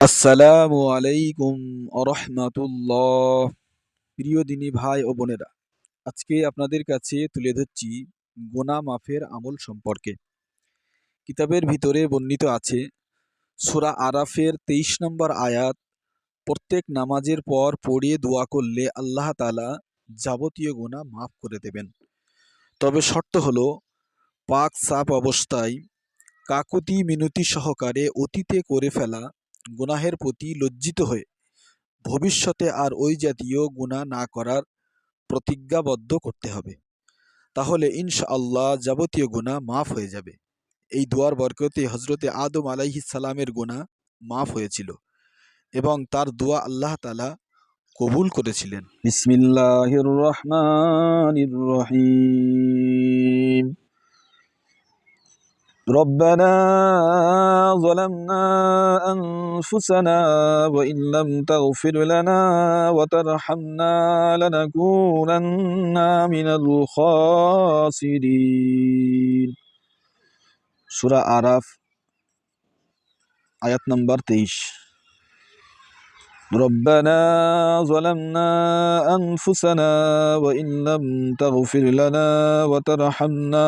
আসসালামু আলাইকুম আরহামাতুল্লাহ। প্রিয় দিনী ভাই ও বোনেরা, আজকে আপনাদের কাছে তুলে ধরছি গোনা মাফের আমল সম্পর্কে। কিতাবের ভিতরে বর্ণিত আছে, সুরা আরাফের তেইশ নম্বর আয়াত, প্রত্যেক নামাজের পর পড়িয়ে দোয়া করলে আল্লাহ তালা যাবতীয় গোনা মাফ করে দেবেন। তবে শর্ত হলো, পাক সাপ অবস্থায় কাকুতি মিনতি সহকারে অতীতে করে ফেলা গুনাহের প্রতি লজ্জিত হয়ে ভবিষ্যতে আর ওই জাতীয় গুনাহ না করার প্রতিজ্ঞাবদ্ধ করতে হবে। তাহলে ইনশা আল্লাহ যাবতীয় গুনাহ মাফ হয়ে যাবে। এই দুয়ার বরকতে হজরতে আদম সালামের গুনাহ মাফ হয়েছিল এবং তার দোয়া আল্লাহ তালা কবুল করেছিলেন। বিসমিল্লাহির ربنا ظلمنا أنفسنا وإن لم تغفر لنا وترحمنا لنكونن من الخاسرين سورة আরাফ আয়াত নাম্বার তেইশ ربنا ظلمنا أنفسنا وإن لم تغفر لنا وترحمنا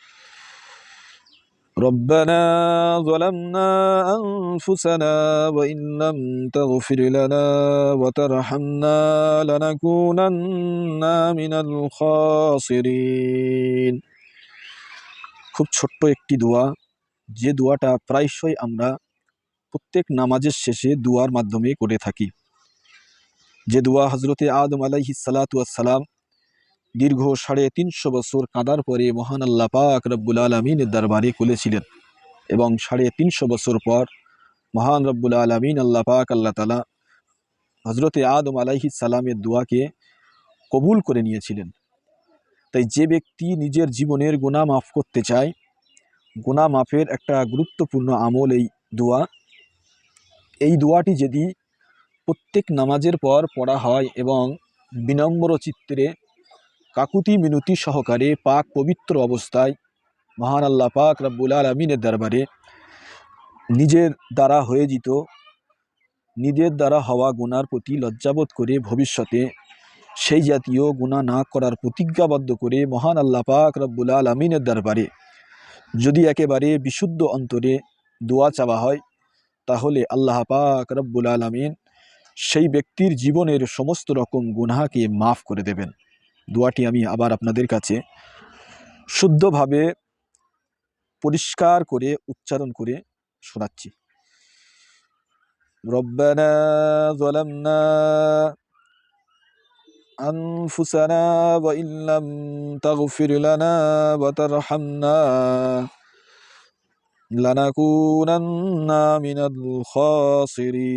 ربنا ظلمنا أنفسنا وإن لم تغفر لنا وترحمنا لنكونن من الخاسرين খুব ছোট্ট একটি দোয়া যে দোয়াটা প্রায়শই আমরা প্রত্যেক নামাজের শেষে দোয়ার মাধ্যমে করে থাকি যে দোয়া হজরতে আদম আলাইহি সালাম দীর্ঘ সাড়ে তিনশো বছর কাঁদার পরে মহান আল্লাহ পাক রব্বুল আলমিনের দরবারে খুলেছিলেন এবং সাড়ে তিনশো বছর পর মহান রব্বুল আলমিন আল্লাহ পাক আল্লাহ তালা হজরতে আদম আলাইহি সালামের দোয়াকে কবুল করে নিয়েছিলেন। তাই যে ব্যক্তি নিজের জীবনের গুণা মাফ করতে চায় গুণা মাফের একটা গুরুত্বপূর্ণ আমল এই দোয়া। এই দোয়াটি যদি প্রত্যেক নামাজের পর পড়া হয় এবং বিনম্র চিত্রে কাকুতি মিনতি সহকারে পাক পবিত্র অবস্থায় মহান আল্লাহ পাক রব্বুল আলমিনের দরবারে নিজের দ্বারা হয়ে যেত নিজের দ্বারা হওয়া গুনার প্রতি লজ্জাবোধ করে ভবিষ্যতে সেই জাতীয় গুণা না করার প্রতিজ্ঞাবদ্ধ করে মহান আল্লাহ পাক রব্বুল আলমিনের দরবারে যদি একেবারে বিশুদ্ধ অন্তরে দোয়া চাওয়া হয়, তাহলে আল্লাহ পাক রব্বুল আলমিন সেই ব্যক্তির জীবনের সমস্ত রকম গুনাহাকে মাফ করে দেবেন। দোয়াটি আমি আবার আপনাদের কাছে শুদ্ধভাবে পরিষ্কার করে উচ্চারণ করে শোনাচ্ছি রব্বানা ظلمنا أنفسنا وإن لم تغفر لنا وترحمنا لنكونن من الخاسرين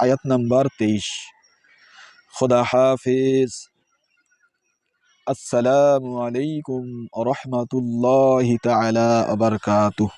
আয়াত নাম্বার তেইশ খোদা হাফিজ আসসালামু আলাইকুম রহমতুল্লাহ তালা আবরকাতুহ